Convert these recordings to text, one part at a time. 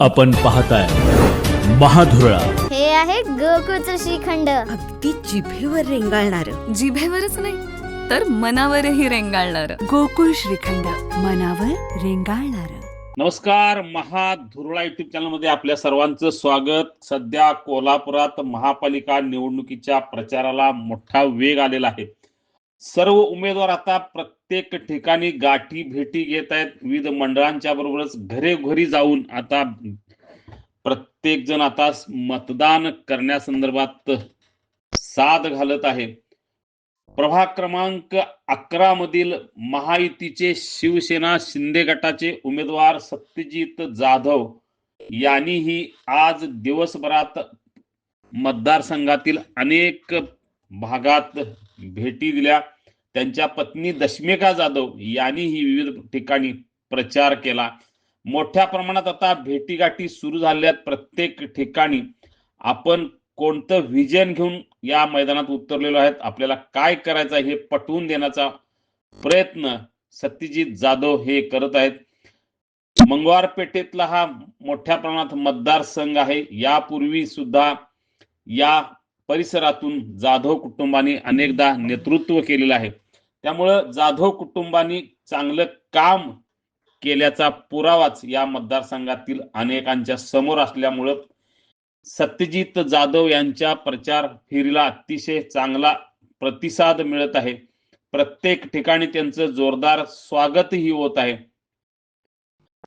आपण पाहताय महाधुरळा. हे आहे गोकुळचं श्रीखंड. अगदी जिभेवर रेंगाळणार. जिभेवरच नाही तर मनावरही रेंगाळणार. गोकुळ श्रीखंड मनावर रेंगाळणार. नमस्कार महाधुरळा युट्यूब चॅनलमध्ये आपल्या सर्वांचं स्वागत. सध्या कोल्हापुरात महापालिका निवडणुकीच्या प्रचाराला मोठा वेग आलेला आहे. सर्व उमेदवार आता प्रत्येक ठिकाणी गाठी भेटी घेत आहेत. विविध मंडळांच्या बरोबरच घरेघरी जाऊन आता प्रत्येक जण आता मतदान करण्यासंदर्भात साथ घालत आहे. प्रभाग क्रमांक अकरा मधील महायुतीचे शिवसेना शिंदे गटाचे उमेदवार सत्यजित जाधव यांनीही आज दिवसभरात मतदारसंघातील अनेक भागात भेटी दिल्या. त्यांच्या पत्नी दशमिका जाधव यांनीही विविध ठिकाणी प्रचार केला. मोठ्या प्रमाणात आता भेटीगाठी सुरू झाल्यात. प्रत्येक ठिकाणी आपण कोणतं व्हिजन घेऊन या मैदानात उतरलेलो आहेत? आपल्याला काय करायचं हे पटवून देण्याचा प्रयत्न सत्यजित जाधव हे करत आहेत. मंगळवार पेठेतला हा मोठ्या प्रमाणात मतदारसंघ आहे. यापूर्वी सुद्धा या परिसरातून जाधव कुटुंबाने अनेकदा नेतृत्व केलेलं आहे. त्यामुळं जाधव कुटुंबानी चांगलं काम केल्याचा पुरावाच या मतदारसंघातील अनेकांच्या समोर असल्यामुळं सत्यजित जाधव यांच्या प्रचार फेरीला अतिशय चांगला प्रतिसाद मिळत आहे. प्रत्येक ठिकाणी त्यांचं जोरदार स्वागतही होत आहे.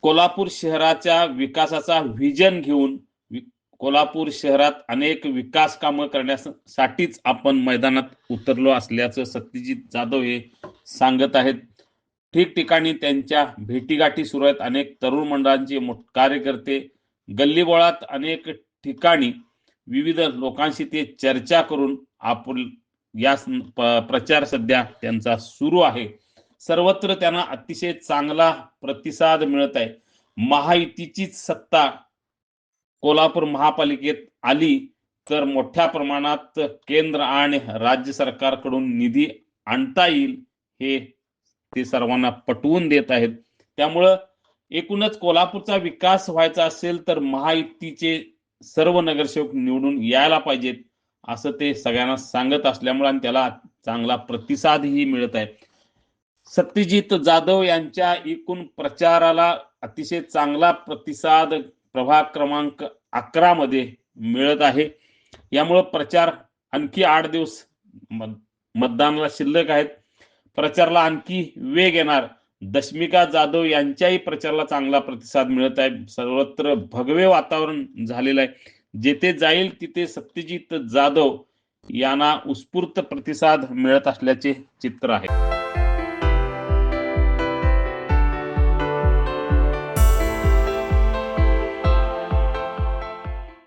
कोल्हापूर शहराच्या विकासाचा व्हिजन घेऊन कोल्हापूर शहरात अनेक विकास कामं करण्यासाठीच आपण मैदानात उतरलो असल्याचं सत्यजित जाधव हे सांगत आहेत. ठिकठिकाणी त्यांच्या भेटीगाठी सुरू आहेत. अनेक तरुण मंडळांचे मोठ- कार्यकर्ते गल्लीबोळात अनेक ठिकाणी विविध लोकांशी ते चर्चा करून आपण या प्रचार सध्या त्यांचा सुरू आहे. सर्वत्र त्यांना अतिशय चांगला प्रतिसाद मिळत आहे. महायुतीचीच सत्ता कोल्हापूर महापालिकेत आली तर मोठ्या प्रमाणात केंद्र आणि राज्य सरकारकडून निधी आणता येईल हे ते सर्वांना पटवून देत आहेत. त्यामुळं एकूणच कोल्हापूरचा विकास व्हायचा असेल तर महायुतीचे सर्व नगरसेवक निवडून यायला पाहिजेत असं ते सगळ्यांना सांगत असल्यामुळे आणि त्याला चांगला प्रतिसादही मिळत आहे. सत्यजित जाधव यांच्या एकूण प्रचाराला अतिशय चांगला प्रतिसाद प्रभाग क्रमांक अकरा मध्ये मिळत आहे. यामुळं प्रचार आणखी आठ दिवस मतदानाला शिल्लक आहेत. प्रचाराला आणखी वेग येणार. दशमिका जाधव यांच्याही प्रचाराला चांगला प्रतिसाद मिळत आहे. सर्वत्र भगवे वातावरण झालेलं आहे. जेथे जाईल तिथे सत्यजित जाधव यांना उत्स्फूर्त प्रतिसाद मिळत असल्याचे चित्र आहे.